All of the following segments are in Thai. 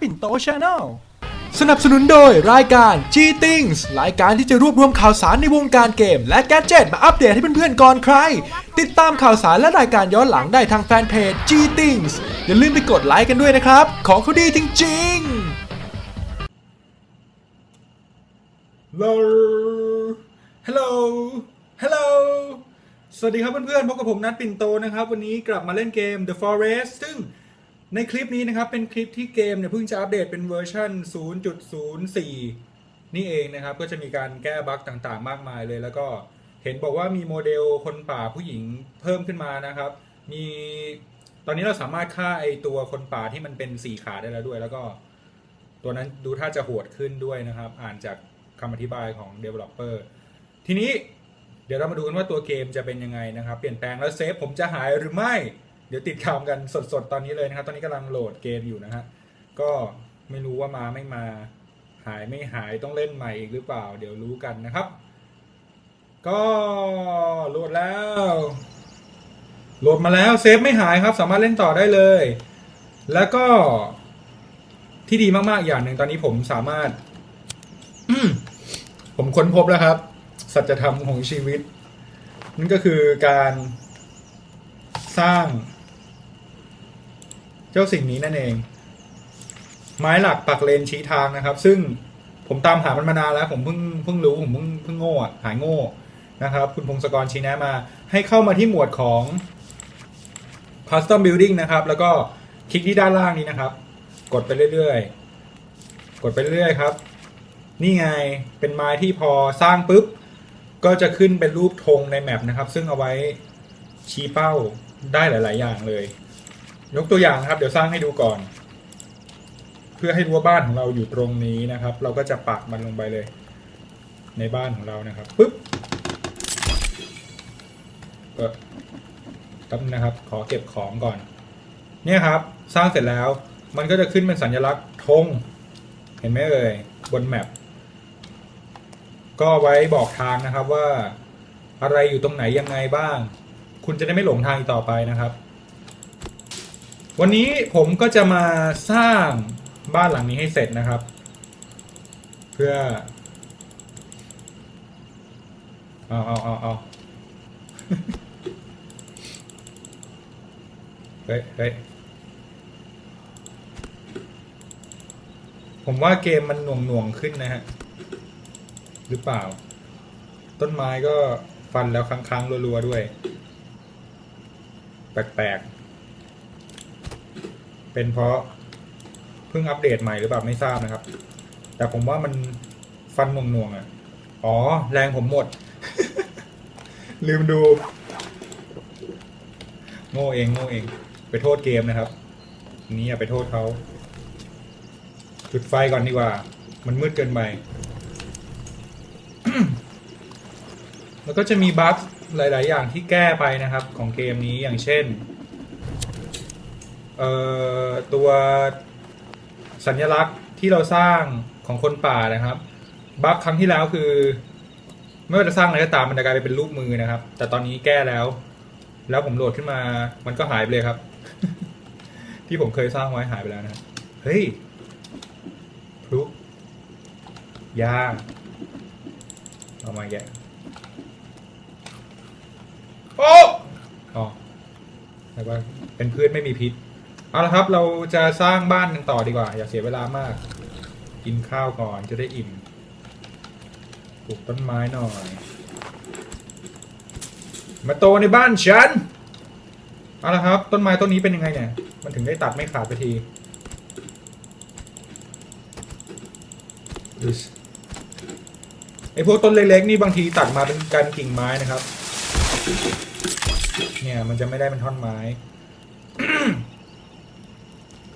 ปิ่นโตชาแนลสนับสนุนโดยรายการ G Things รายการที่จะรวบรวมข่าวสารในวงการเกม และแกดเจิตมาอัปเดตให้เพื่อนๆก่อนใคร ติดตามข่าวสารและรายการย้อนหลังได้ทางแฟนเพจ G Things อย่าลืมไปกดไลค์กันด้วยนะครับ ของเขาดีจริงๆ Hello Hello Hello สวัสดีครับเพื่อนๆพบกับผมนัทปิ่นโตนะครับ วันนี้กลับมาเล่นเกม The Forest ซึ่ง ในคลิปนี้นะครับ เป็นคลิปที่เกมเนี่ยเพิ่งจะอัปเดตเป็นเวอร์ชัน0.04 นี่เองนะครับ ก็จะมีการแก้บั๊กต่างๆ มากมายเลย แล้วก็เห็นบอกว่ามีโมเดลคนป่าผู้หญิงเพิ่มขึ้นมานะครับ มีตอนนี้เราสามารถฆ่าไอตัวคนป่าที่มันเป็นสี่ขาได้แล้วด้วย แล้วก็ตัวนั้นดูท่าจะโหดขึ้นด้วยนะครับ อ่านจากคำอธิบายของ Developer ทีนี้เดี๋ยวเรามาดูกันว่าตัวเกมจะเป็นยังไงนะครับ เปลี่ยนแปลงแล้วเซฟผมจะหายหรือไม่ เดี๋ยวติดตามกันสดๆ ตอนนี้เลยนะครับ ตอนนี้กำลังโหลดเกมอยู่นะฮะ ก็ไม่รู้ว่ามาไม่มา หายไม่หายต้องเล่นใหม่อีกหรือเปล่า เดี๋ยวรู้กันนะครับ ก็โหลดแล้ว โหลดมาแล้วเซฟไม่หายครับ สามารถเล่นต่อได้เลย แล้วก็ที่ดีมากๆอย่างหนึ่งตอนนี้ผมสามารถ ผมค้นพบแล้วครับ สัจธรรมของชีวิต นั่นก็คือการสร้าง เจ้าสิ่งนี้นั่นเอง ไม้หลักปักเลนชี้ทางนะครับ ซึ่งผมตามหามันมานานแล้ว ผมเพิ่งเพิ่งรู้ผมเพิ่งเพิ่งโง่อะหายโง่นะครับ คุณพงศกรชี้แนะมา ให้เข้ามาที่หมวดของ custom building นะครับ แล้วก็คลิกที่ด้านล่างนี้นะครับ กดไปเรื่อยๆ กดไปเรื่อยๆครับ นี่ไงเป็นไม้ที่พอสร้างปุ๊บ ก็จะขึ้นเป็นรูปธงในแมปนะครับ ซึ่งเอาไว้ชี้เป้าได้หลาย ๆ อย่างเลย ยกตัวอย่างนะครับ เดี๋ยวสร้างให้ดูก่อน เพื่อให้รู้วบ้านของเราอยู่ตรงนี้นะครับ เราก็จะปักมันลงไปเลย ในบ้านของเรานะครับปุ๊บเออแป๊บนึงนะครับ ขอเก็บของก่อน เนี่ยครับ สร้างเสร็จแล้ว มันก็จะขึ้นเป็นสัญลักษณ์ธงเห็นไหมเอ่ยบนแมปก็ไว้บอกทางนะครับว่าอะไรอยู่ตรงไหนยังไงบ้าง คุณจะได้ไม่หลงทางอีกต่อไปนะครับ วันนี้ผมก็จะมาสร้างบ้านหลังนี้ให้เสร็จนะครับ เพื่อเอาเอาเอาเอาเฮ้ยเฮ้ยผมว่าเกมมันหน่วงหน่วงขึ้นนะฮะ หรือเปล่า ต้นไม้ก็ฟันแล้วครั้งๆรัวๆด้วย แปลกๆ เป็นเพราะเพิ่งอัปเดตใหม่หรือเปล่าไม่ทราบนะครับ แต่ผมว่ามันฟันหน่วงๆอะ อ๋อ แรงผมหมด ลืมดู โง่เองโง่เอง ไปโทษเกมนะครับ นี้อย่าไปโทษเขา จุดไฟก่อนดีกว่า มันมืดเกินไป แล้วก็จะมีบั๊กหลาย ๆ อย่างที่แก้ไปนะครับ ของเกมนี้อย่างเช่น ตัวสัญลักษณ์ที่เราสร้างของคนป่านะครับบั๊กครั้งที่แล้วคือ ไม่ว่าจะสร้างอะไรก็ตามมันจะกลายไปเป็นรูปมือนะครับ แต่ตอนนี้แก้แล้ว แล้วผมโหลดขึ้นมา มันก็หายไปเลยครับ ที่ผมเคยสร้างไว้หายไปแล้วนะเฮ้ยพลุยาเอามาแกะโอ้อ๋อแต่ว่าเป็นพืชไม่มีพิษ เอาละครับเราจะสร้างบ้านกันต่อดีกว่า อย่าเสียเวลามาก กินข้าวก่อนจะได้อิ่มปลูกต้นไม้หน่อย มาโตในบ้านฉันเอาละครับ ต้นไม้ต้นนี้เป็นยังไงเนี่ย มันถึงได้ตัดไม่ขาดไปทีดูไอพวกต้นเล็กๆ นี่บางทีตัดมาเป็นการกิ่งไม้นะครับ เนี่ยมันจะไม่ได้เป็นท่อนไม้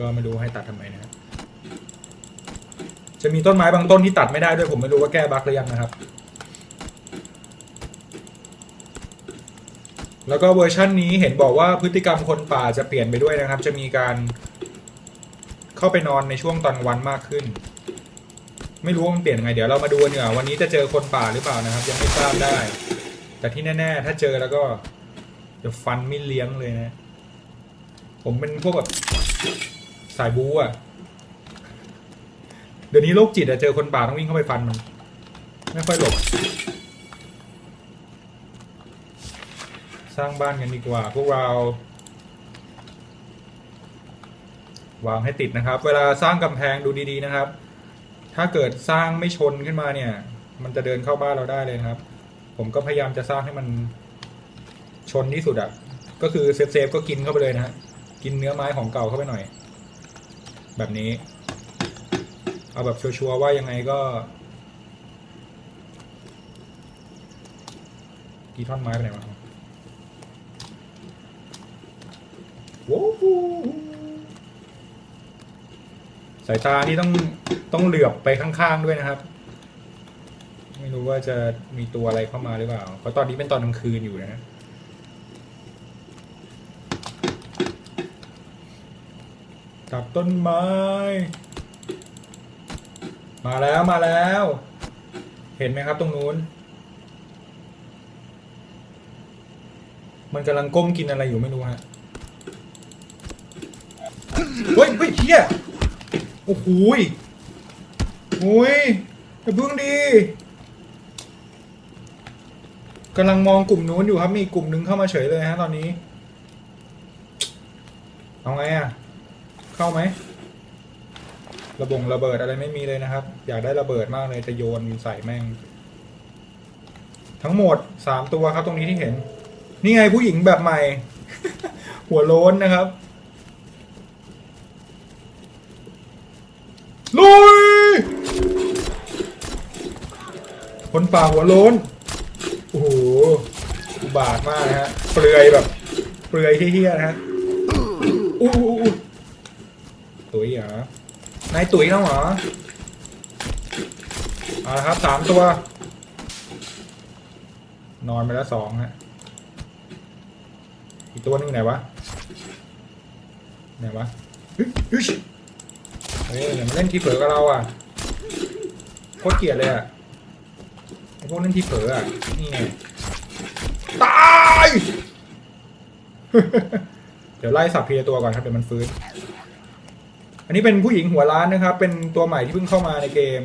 ก็ไม่รู้ให้ตัดทำไมนะครับจะมีต้นไม้บางต้นที่ตัดไม่ได้ด้วยผมไม่รู้ว่าแก้บั๊กหรือยังนะครับ แล้วก็เวอร์ชันนี้เห็นบอกว่าพฤติกรรมคนป่าจะเปลี่ยนไปด้วยนะครับ จะมีการเข้าไปนอนในช่วงตอนวันมากขึ้น ไม่รู้ว่ามันเปลี่ยนยังไง เดี๋ยวเรามาดูกันดีกว่าวันนี้จะเจอคนป่าหรือเปล่านะครับ ยังไม่ทราบได้ แต่ที่แน่ ๆ ถ้าเจอแล้วก็จะฟันไม่เลี้ยงเลยนะ ผมเป็นพวกแบบ สายบู๊อะเดี๋ยวนี้โรคจิตอะเจอคนป่าต้องวิ่งเข้าไปฟันมัน ไม่ค่อยหลบ สร้างบ้านกันดีกว่า พวกเรา วางให้ติดนะครับ เวลาสร้างกำแพงดูดีๆนะครับ ถ้าเกิดสร้างไม่ชนขึ้นมาเนี่ย มันจะเดินเข้าบ้านเราได้เลยครับ ผมก็พยายามจะสร้างให้มันชนที่สุดอะก็คือเซฟเซฟๆก็กินเข้าไปเลยนะฮะกินเนื้อไม้ของเก่าเข้าไปหน่อย แบบนี้ เอาแบบชัวร์ๆว่ายังไงก็ กี่ท่อนไม้ไปไหนวะโว้วสายตานี่ต้องต้องเหลือบไปข้างๆด้วยนะครับ ไม่รู้ว่าจะมีตัวอะไรเข้ามาหรือเปล่า เพราะตอนนี้เป็นตอนกลางคืนอยู่นะฮะ ตัดต้นไม้ มาแล้วมาแล้ว เห็นไหมครับตรงนู้น มันกำลังก้มกินอะไรอยู่ไม่รู้ฮะเฮ้ยเฮ้ยเฮียโอ้โหยโอ้ยอย่าเพิ่งดีกำลังมองกลุ่มนู้นอยู่ครับมีกลุ่มนึงเข้ามาเฉยเลยฮะตอนนี้ เอาไงอะ เข้าไหม ระบงระเบิดอะไรไม่มีเลยนะครับ อยากได้ระเบิดมากเลยจะโยนใส่แม่ง ทั้งหมดสามตัวครับตรงนี้ที่เห็น นี่ไงผู้หญิงแบบใหม่ หัวโล้นนะครับ ลุย คนป่าหัวโล้น โอ้โห อุบาทมากนะฮะ เปลือยแบบ เปลือยเฮี้ยนะฮะอู้อู้อู้ตุ๋ย เหรอ นายตุ๋ยแล้วเหรอ เอาละครับสามตัว นอนไปแล้วสองฮะ อีกตัวนึงไหนวะ ไหนวะเฮ้ยเฮ้ยเฮ้ยอย่ามาเล่นทีเผลอกับเราอะโคตรเกลียดเลยอะไอพวกเล่นทีเผลออะ นี่ไง ตาย เดี๋ยวไล่สับพีละตัวก่อนครับเดี๋ยวมันฟื้น อันนี้เป็นผู้หญิงหัวล้านนะครับ เป็นตัวใหม่ที่เพิ่งเข้ามาในเกม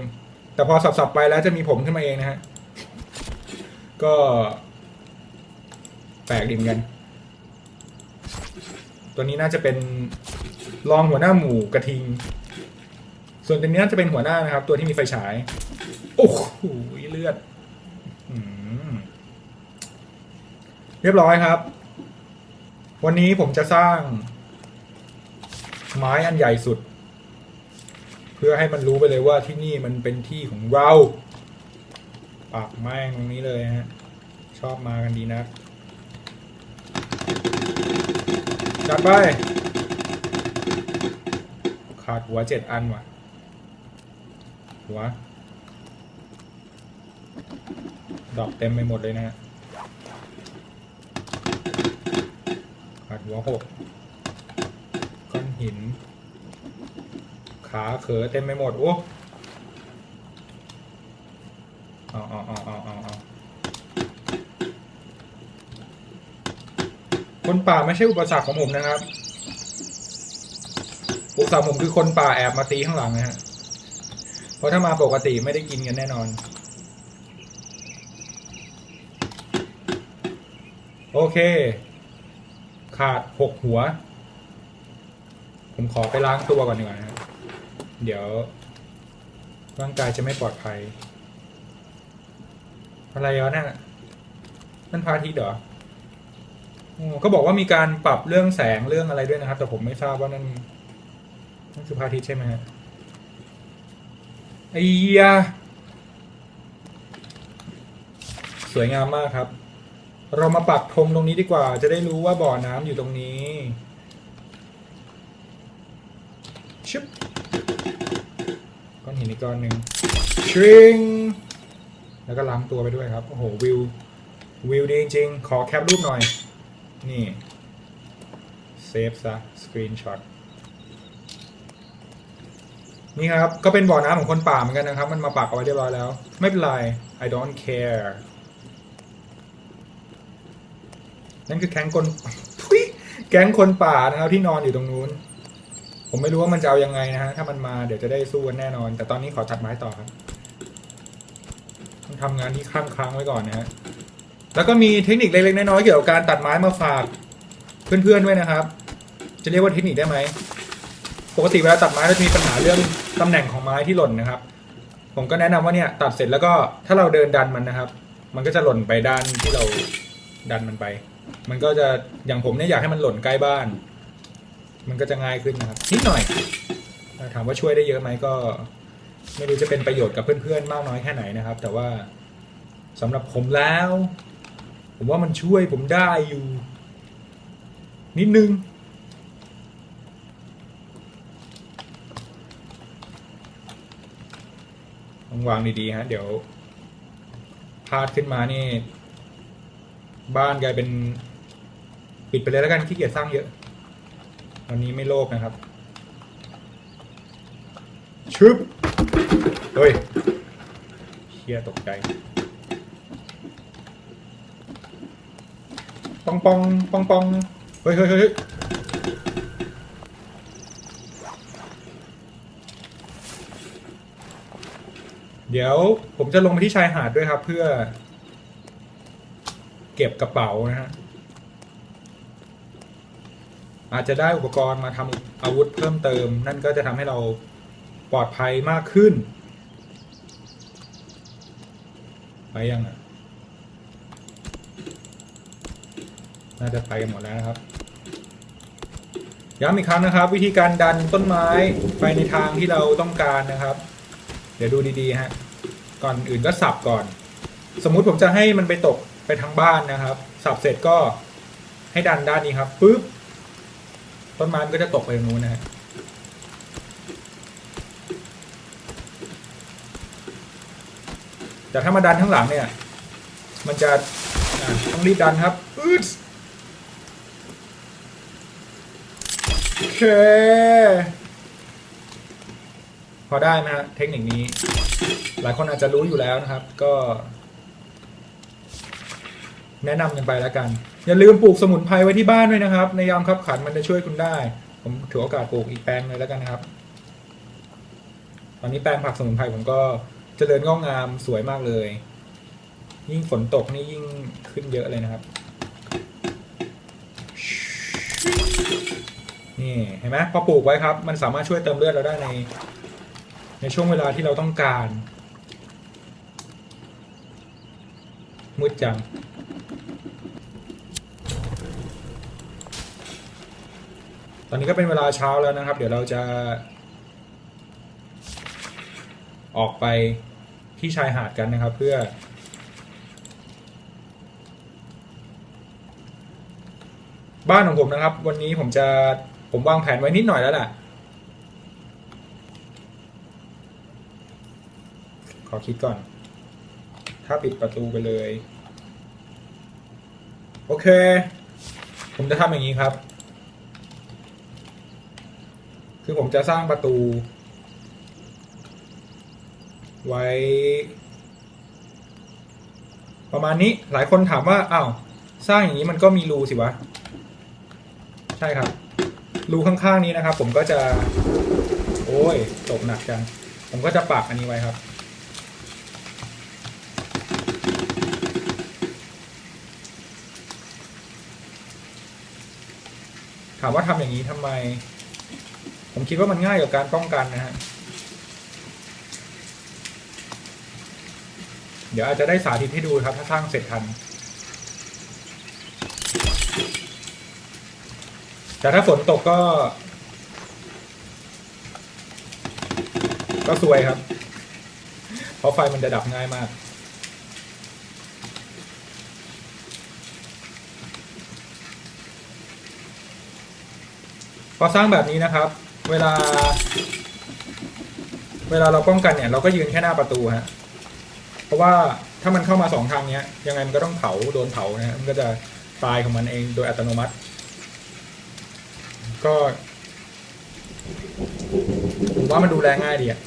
แต่พอสับๆไปแล้วจะมีผมขึ้นมาเองนะฮะ ก็ แปลกดีเหมือนกัน ตัวนี้น่าจะเป็นรองหัวหน้าหมูกระทิง ส่วนตัวนี้น่าจะเป็นหัวหน้านะครับ ตัวที่มีไฟฉาย โอ้โหเลือดอเรียบร้อยครับ วันนี้ผมจะสร้าง ไม้อันใหญ่สุด เพื่อให้มันรู้ไปเลยว่าที่นี่มันเป็นที่ของเราปักแม่งตรงนี้เลยฮะ ชอบมากันดีนะจัดไป ขาดหัวเจ็ดอันว่ะ หัว ดอกเต็มไปหมดเลยนะฮะขาดหัวหก หิน ขาเขอเต็มไปหมด โอ้เอาเอาเอาเอาเอาเอาคนป่าไม่ใช่อุปสรรคของผมนะครับ อุปสรรคผมคือคนป่าแอบมาตีข้างหลังนะฮะ เพราะถ้ามาปกติไม่ได้กินกันแน่นอน โอเค ขาดหกหัว ผมขอไปล้างตัวก่อนดีกว่านะเดี๋ยว ร่างกายจะไม่ปลอดภัย อะไรวะน่ะนั่นพาทิตย์เหรอก็บอกว่ามีการปรับเรื่องแสงเรื่องอะไรด้วยนะครับ แต่ผมไม่ทราบว่านั่นนั่นคือพาทิตย์ใช่ไหมฮะไอ้ยาสวยงามมากครับ เรามาปักธงตรงนี้ดีกว่า จะได้รู้ว่าบ่อน้ำอยู่ตรงนี้ ชึบก้อนหินอีกก้อนหนึ่งชิงแล้วก็ล้างตัวไปด้วยครับ โอ้โห วิว วิวดีจริง ขอแคปรูปหน่อย นี่ เซฟซะ สกรีนช็อต นี่ครับ ก็เป็นบ่อน้ำของคนป่าเหมือนกันนะครับ มันมาปักเอาไว้เรียบร้อยแล้ว ไม่เป็นไร I don't care นั่นคือแก๊งคนทุยแก๊งคนป่านะครับที่นอนอยู่ตรงนู้น ผมไม่รู้ว่ามันจะเอายังไงนะฮะ ถ้ามันมาเดี๋ยวจะได้สู้กันแน่นอน แต่ตอนนี้ขอตัดไม้ต่อครับต้องทำงานที่ค้างค้างไว้ก่อนนะฮะ แล้วก็มีเทคนิคเล็กๆน้อยๆเกี่ยวกับการตัดไม้มาฝาก เพื่อนๆด้วยนะครับ จะเรียกว่าเทคนิคได้ไหม ปกติเวลาตัดไม้เราจะมีปัญหาเรื่องตำแหน่งของไม้ที่หล่นนะครับ ผมก็แนะนำว่าเนี่ยตัดเสร็จแล้วก็ถ้าเราเดินดันมันนะครับ มันก็จะหล่นไปด้านที่เราดันมันไป มันก็จะอย่างผมเนี่ยอยากให้มันหล่นใกล้บ้าน มันก็จะง่ายขึ้นนะครับนิดหน่อยถามว่าช่วยได้เยอะไหมก็ ไม่รู้จะเป็นประโยชน์กับเพื่อนๆ มากน้อยแค่ไหนนะครับ แต่ว่าสำหรับผมแล้ว ผมว่ามันช่วยผมได้อยู่ นิดนึงต้องวางดีๆฮะเดี๋ยวพาดขึ้นมานี่ บ้านกลายเป็น ปิดไปเลยแล้วกันขี้เกียจสร้างเยอะ วันนี้ไม่โลภนะครับ ชึบ เฮ้ยเชียตกใจ ปองปองปองปองเฮ้ยเฮ้ยเฮ้ยเดี๋ยวผมจะลงไปที่ชายหาดด้วยครับ เพื่อ เก็บกระเป๋านะฮะ อาจจะได้อุปกรณ์มาทำอาวุธเพิ่มเติม นั่นก็จะทำให้เราปลอดภัยมากขึ้น ไปยังอะน่าจะไปหมดแล้วนะครับ ย้ำอีกครั้งนะครับ วิธีการดันต้นไม้ไปในทางที่เราต้องการนะครับ เดี๋ยวดูดีๆฮะ ก่อนอื่นก็สับก่อน สมมุติผมจะให้มันไปตกไปทางบ้านนะครับ สับเสร็จก็ให้ดันด้านนี้ครับปุ๊บ ต้นไม้มันก็จะตกไปตรงนู้นนะฮะแต่ถ้ามาดันข้างหลังเนี่ย มันจะะต้องรีบดันครับอึดโอเค พอได้ไหมฮะเทคนิคนี้ หลายคนอาจจะรู้อยู่แล้วนะครับ ก็ แนะนำกันไปแล้วกัน อย่าลืมปลูกสมุนไพรไว้ที่บ้านด้วยนะครับ ในยามขับขันมันจะช่วยคุณได้ ผมถือโอกาสปลูกอีกแปลงเลยแล้วกันนะครับ ตอนนี้แปลงผักสมุนไพรผมก็เจริญงอกงามสวยมากเลย ยิ่งฝนตกนี่ยิ่งขึ้นเยอะเลยนะครับ นี่เห็นไหมพอปลูกไว้ครับ มันสามารถช่วยเติมเลือดเราได้ใน ในช่วงเวลาที่เราต้องการมืดจัง ตอนนี้ก็เป็นเวลาเช้าแล้วนะครับ เดี๋ยวเราจะ ออกไปที่ชายหาดกันนะครับ เพื่อ บ้านของผมนะครับ วันนี้ผมจะผมวางแผนไว้นิดหน่อยแล้วแหละขอคิดก่อน ถ้าปิดประตูไปเลย โอเค ผมจะทำอย่างนี้ครับ คือผมจะสร้างประตู ไว้ ประมาณนี้หลายคนถามว่าอ้าวสร้างอย่างนี้มันก็มีรูสิวะ ใช่ครับรูข้างๆนี้นะครับ ผมก็จะ โอ้ยตกหนักจัง ผมก็จะปักอันนี้ไว้ครับถามว่าทำอย่างนี้ทำไม ผมคิดว่ามันง่ายกับการป้องกันนะฮะ เดี๋ยวอาจจะได้สาธิตให้ดูครับ ถ้าสร้างเสร็จทัน แต่ถ้าฝนตกก็ ก็สวยครับ เพราะไฟมันจะดับง่ายมากพอสร้างแบบนี้นะครับ เวลา เวลาเราป้องกันเนี่ย เราก็ยืนแค่หน้าประตูฮะเพราะว่าถ้ามันเข้ามาสองทางเนี้ย ยังไงมันก็ต้องเผาโดนเผานะฮะมันก็จะตายของมันเองโดยอัตโนมัติ ก็ผมว่ามันดูแลง่ายดีอะ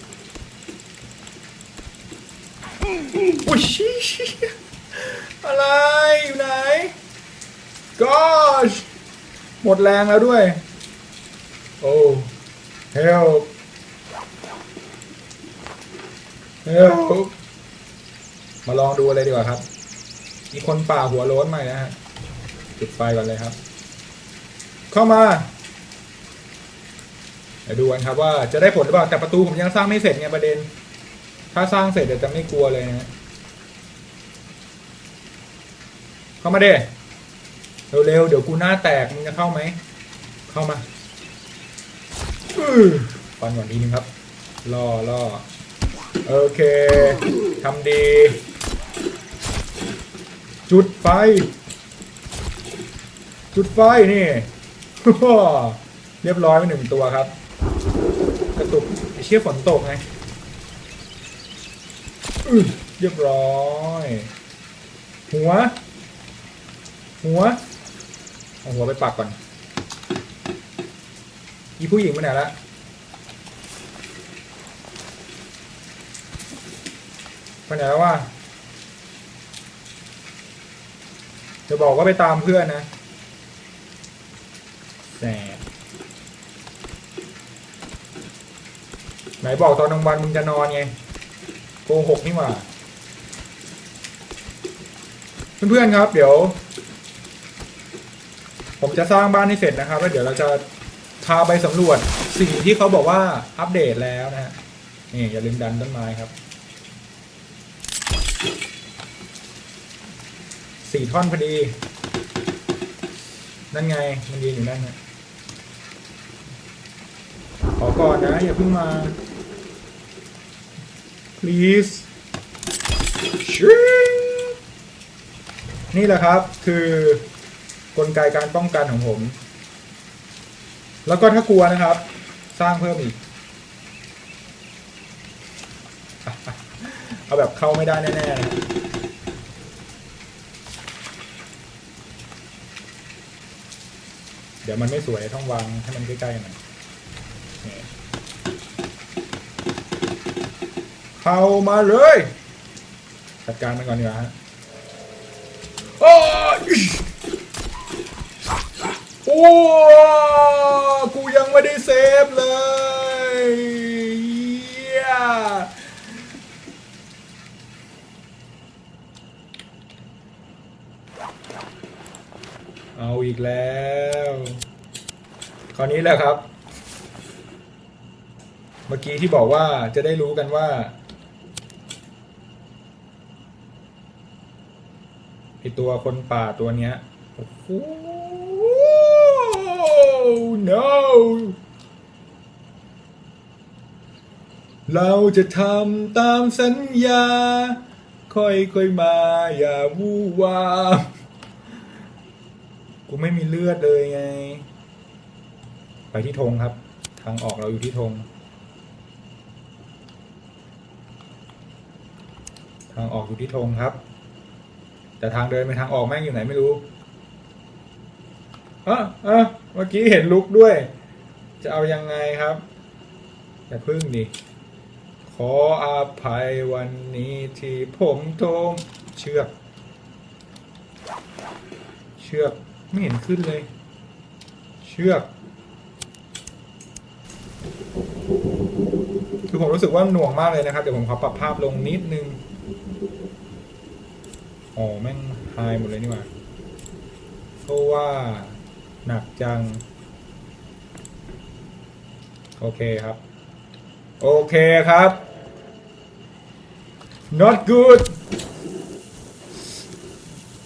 โอ้ยอะไรอยู่ไหน gosh หมดแรงแล้วด้วย โอ้ help help มาลองดูเลยดีกว่าครับ มีคนป่าหัวโล้นใหม่นะฮะจุดไฟก่อนเลยครับ เข้ามาเดี๋ยวดูกันครับว่าจะได้ผลหรือเปล่า แต่ประตูผมยังสร้างไม่เสร็จไงประเด็น ถ้าสร้างเสร็จเดี๋ยวจะไม่กลัวเลยนะฮะเข้ามาเด้เร็วๆเดี๋ยวกูหน้าแตกมึงจะเข้าไหม เข้ามา ฟันก่อนทีนึงครับล่อล่อโอเคทำดี จุดไฟ จุดไฟนี่เรียบร้อยไปหนึ่งตัวครับ กระตุกเชี่ยฝนตกไงเรียบร้อย หัว หัวเอาหัวไปปักก่อน อีผู้หญิงไปไหนละไปไหนแล้ววะจะบอกว่าไปตามเพื่อนนะแสบไหนบอกตอนกลางวันมึงจะนอนไงโกหกนี่หว่าเพื่อนๆครับ เดี๋ยว ผมจะสร้างบ้านให้เสร็จนะครับ แล้วเดี๋ยวเราจะ พาไปสำรวจสิ่งที่เขาบอกว่าอัปเดตแล้วนะฮะนี่อย่าลืมดันต้นไม้ครับสี่ท่อนพอดี นั่นไงมันยืนอยู่นั่นนะขอก่อนนะ อย่าเพิ่งมา please ชิงนี่แหละครับคือกลไกการป้องกันของผม แล้วก็ถ้ากลัวนะครับ สร้างเพิ่มอีก เอาแบบเข้าไม่ได้แน่ๆนะเดี๋ยวมันไม่สวยต้องวางให้มันใกล้ๆหน่อยเข้ามาเลย จัดการมันก่อนดีกว่าฮะโอ้ โอ้กูยังไม่ได้เซฟเลยเหี้ยเอาอีกแล้ว คราวนี้แหละครับ เมื่อกี้ที่บอกว่าจะได้รู้กันว่าไอตัวคนป่าตัวเนี้ยโอ้โห เราจะทำตามสัญญา ค่อยๆมาอย่าวู่วามกูไม่มีเลือดเลยไง ไปที่ธงครับ ทางออกเราอยู่ที่ธง ทางออกอยู่ที่ธงครับ แต่ทางเดินไปทางออกแม่งอยู่ไหนไม่รู้อะอะเมื่อกี้เห็นลุกด้วย จะเอายังไงครับอย่าพึ่งดิ ออภัยวันนี้ที่ผมโทมเชือก เชือก ไม่เห็นขึ้นเลย เชือก คือผมรู้สึกว่าหน่วงมากเลยนะครับ เดี๋ยวผมขอปรับภาพลงนิดนึงอ๋อแม่งไฮหมดเลยนี่หว่าเพราะว่าหนักจัง โอเคครับ โอเคครับ not good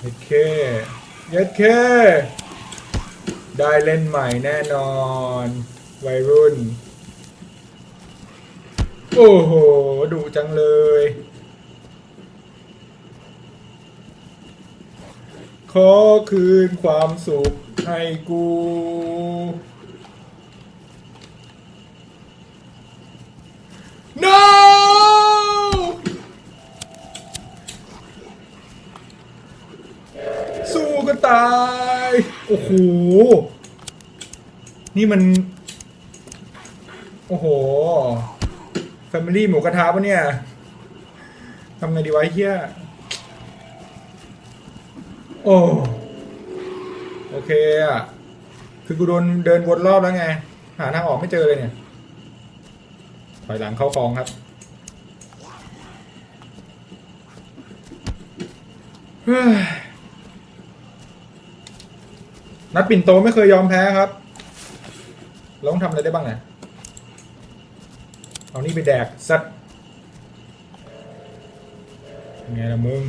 โอเคยัดเค ได้เล่นใหม่แน่นอน วัยรุ่น โอ้โหดุจังเลย ขอคืนความสุขให้กู no สู้ ก็ตาย โอ้โห นี่มัน โอ้โห แฟมิลี่หมูกระทะปะเนี่ย ทำไงดีวะเฮียโอ้ โอเคอะ คือกูโดนเดินวนรอบแล้วไง หาทางออกไม่เจอเลยเนี่ยถอยหลังเข้าคลองครับเฮ้ย นัดปิ่นโตไม่เคยยอมแพ้ครับเราต้องทำอะไรได้บ้างเนี่ยเอานี่ไปแดกสัตว์ไงล่ะมึง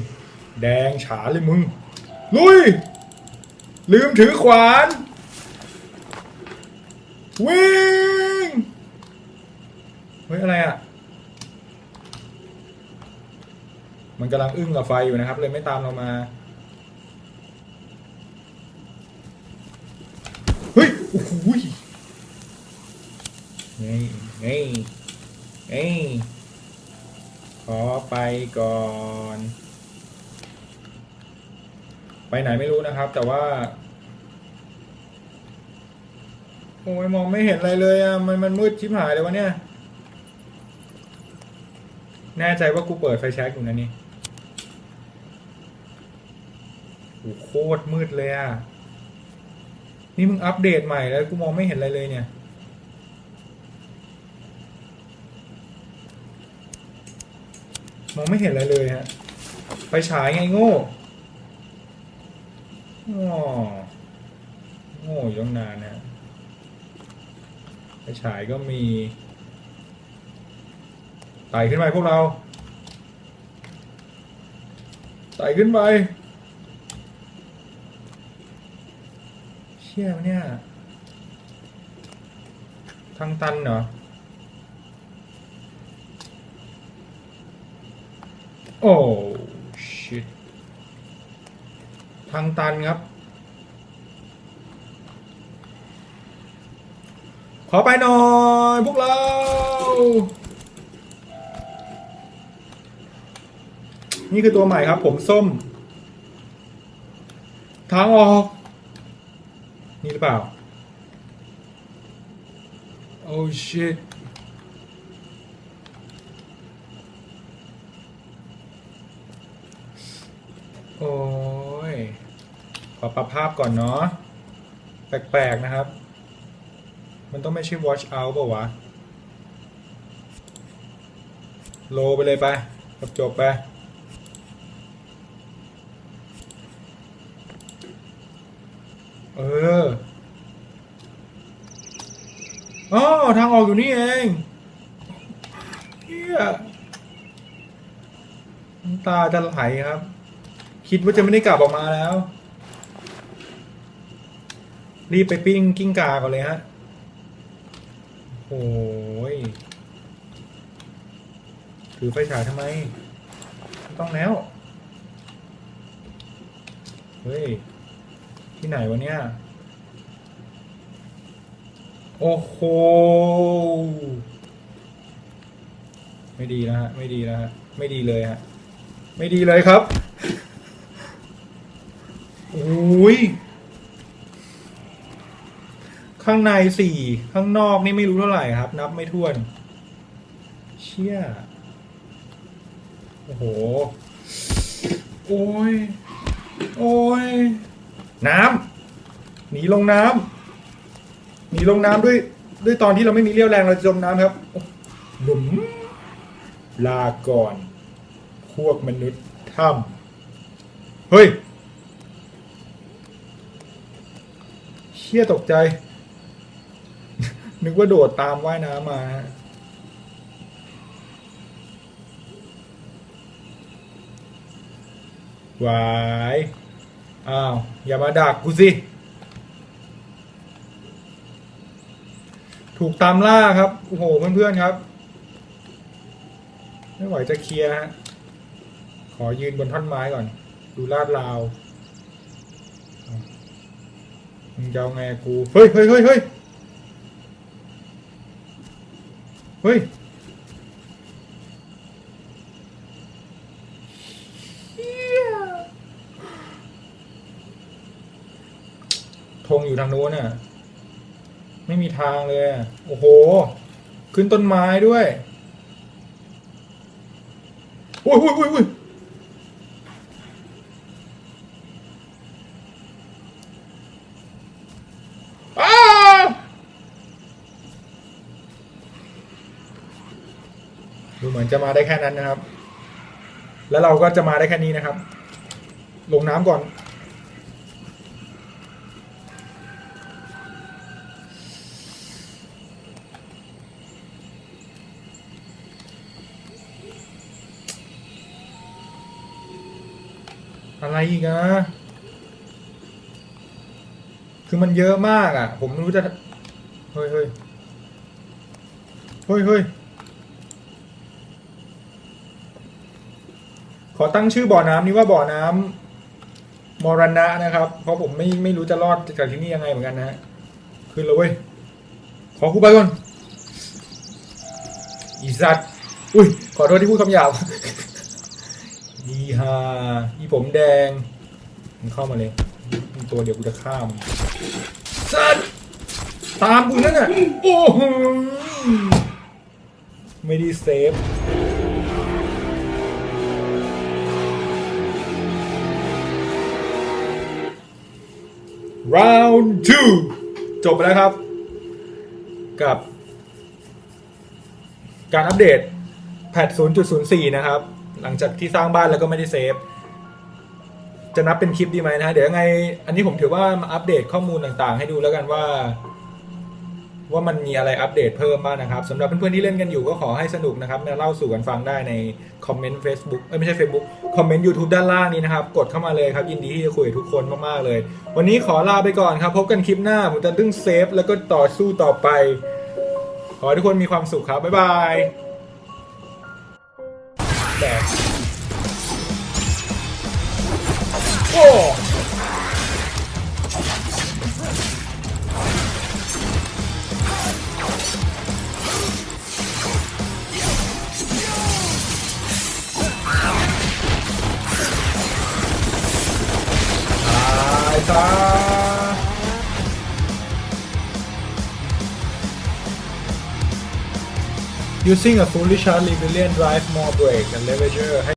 แดงฉาเลยมึง ลุย ลืมถือขวาน วิ่ง เฮ้ย อะไรอะ มันกำลังอึ้งกับไฟอยู่นะครับ เลยไม่ตามเรามา เฮ้ย โอ้โหยไงไงไงขอไปก่อน ไปไหนไม่รู้นะครับ แต่ว่าโอ้ยมองไม่เห็นอะไรเลยอะมันมันมืดชิบหายเลยวะเนี่ย แน่ใจว่ากูเปิดไฟแช็กอยู่นะนี่โอ้โคตรมืดเลยอะ นี่มึงอัปเดตใหม่แล้วกูมองไม่เห็นอะไรเลยเนี่ย มองไม่เห็นอะไรเลยฮะไฟฉายไงโง่อ๋อโง่ยังนานนะไฟฉายก็มีไต่ขึ้นไปพวกเราไต่ขึ้นไปเชี่ยมเนี่ย ทางตันเหรอ อ้ชิตทางตันครับ ขอไปหน่อย พวกเรา นี่คือตัวใหม่ครับ ผมส้ม ทางออก นี่หรือเปล่า โอ้ shit โอ้ย ขอ ปรับภาพก่อนเนาะ แปลก ๆ นะครับ มันต้องไม่ใช่ watch out ป่าวะ โลไปเลยไปจบจบไป เอออ๋อทางออกอยู่นี่เองเฮียตาจะไหลครับ คิดว่าจะไม่ได้กลับออกมาแล้ว รีบไปปิ้งกิ้งกาก่อนเลยฮะโอ้ยถือไฟฉายทำไมไม่ต้องแล้ว เฮ้ย ที่ไหนวะเนี่ย โอ้โห ไม่ดีแล้วฮะ ไม่ดีแล้วฮะ ไม่ดีเลยฮะ ไม่ดีเลยครับ โอ้ย ข้างในสี่ข้างนอกนี่ไม่รู้เท่าไหร่ครับ นับไม่ถ้วน เชี่ยโอ้โห โอ้ย โอ้ย น้ำหนีลงน้ำหนีลงน้ำด้วย ด้วยตอนที่เราไม่มีเรี่ยวแรงเราจะจมน้ำครับหลุมลาก่อน พวกมนุษย์ถ้ำเฮ้ยเชี่ยตกใจ นึกว่าโดดตามว่ายน้ำมาฮะวายอ้าว อย่ามาดักกูสิ ถูกตามล่าครับ โอ้โห เพื่อนๆครับ ไม่ไหวจะเคลียร์ฮะ ขอยืนบนท่อนไม้ก่อน ดูลาดราวมึงจะเอาไงกู เฮ้ยเฮ้ยเฮ้ย เฮ้ยธงอยู่ทางโน้นน่ะ ไม่มีทางเลย โอ้โห ขึ้นต้นไม้ด้วย โอ้ยโอ้ยโอ้ยโอ้ยอ้า ดู เหมือนจะมาได้แค่นั้นนะครับ แล้วเราก็จะมาได้แค่นี้นะครับ ลงน้ำก่อน อะไรอีกอะคือมันเยอะมากอะ ผมไม่รู้จะ เฮ้ยเฮ้ยเฮ้ยเฮ้ย ขอตั้งชื่อบ่อน้ำนี้ว่าบ่อน้ำมรณะนะครับ เพราะผมไม่ไม่รู้จะรอดจากที่นี่ยังไงเหมือนกันนะฮะขึ้นเลยเว้ย ขอคู่ไปก่อนอีสัตว์อุ้ย ขอโทษที่พูดคำหยาบดีฮาอีผมแดงมันเข้ามาเลย ตัวเดียวกูจะฆ่ามสัตว์ตามกูนั่นน่ะโอ้โหไม่ได้เซฟ round two จบไปแล้วครับ กับ การอัปเดตแพท0.04 นะครับ หลังจากที่สร้างบ้านแล้วก็ไม่ได้เซฟ จะนับเป็นคลิปดีไหมนะฮะ เดี๋ยวยังไง อันนี้ผมถือว่ามาอัปเดตข้อมูลต่างๆ ให้ดูแล้วกันว่า ว่ามันมีอะไรอัปเดตเพิ่มบ้างนะครับสำหรับเพื่อนๆที่เล่นกันอยู่ก็ขอให้สนุกนะครับมาเล่าสู่กันฟังได้ในคอมเมนต์ Facebook เอ้ยไม่ใช่ Facebook คอมเมนต์ YouTube ด้านล่างนี้นะครับ กดเข้ามาเลยครับยินดีที่จะคุยกับทุกคนมากๆเลย วันนี้ขอลาไปก่อนครับ พบกันคลิปหน้า ผมจะดึงเซฟแล้วก็ต่อสู้ต่อไป ขอให้ทุกคนมีความสุขครับ บ๊ายบายแดกโอ้ Using a fully charged Rebellion drive more brake and leverage